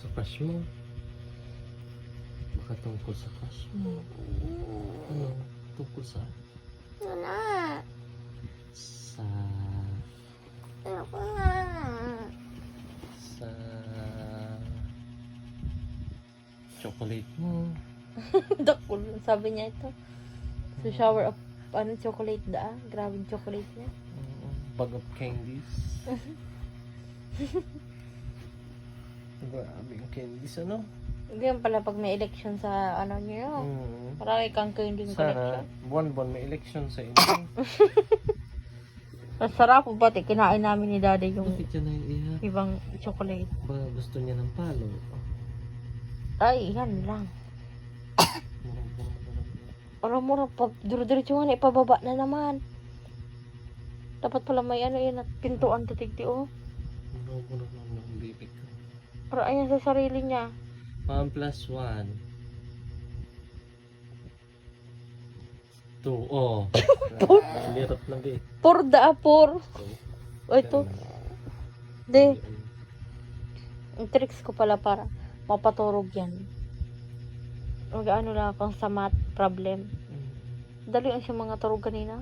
Sa crush mo. Baka tungkol sa crush mo. Ano? Tungkol sa... Wala. Sa... Nga. Sa... Chocolate mo. Dakul, sabi niya ito. So, shower of, ano, chocolate da. Grabe yung chocolate niya. Oo. Bag of candies. Grabe yung candies, ano? Ganyan pala pag may election sa, ano niyo. Mm. Marami kang candy Sana, collection. buwan-buwan may election sa inyo. Ang sarap po pati, kinain namin ni daddy yung Bakit yan ay ibang chocolate. Ba gusto niya ng palo? Ay, yan lang. Murang-murang-murang. Mura-mura, pag duro-diretso nga na, ipababa na naman. Dapat pala may ano yun, at pintuan titigti, oh. Murang-murang-murang bibig ko. Para ayan sa sarili niya. 1 plus 1. 2. Oh. Lirap na ba eh. Por da, por. O ito, de, ang tricks ko pala para mapaturog yan. Mag ano lang akong sa math problem. Mm. Dali ang siya mga turog kanina.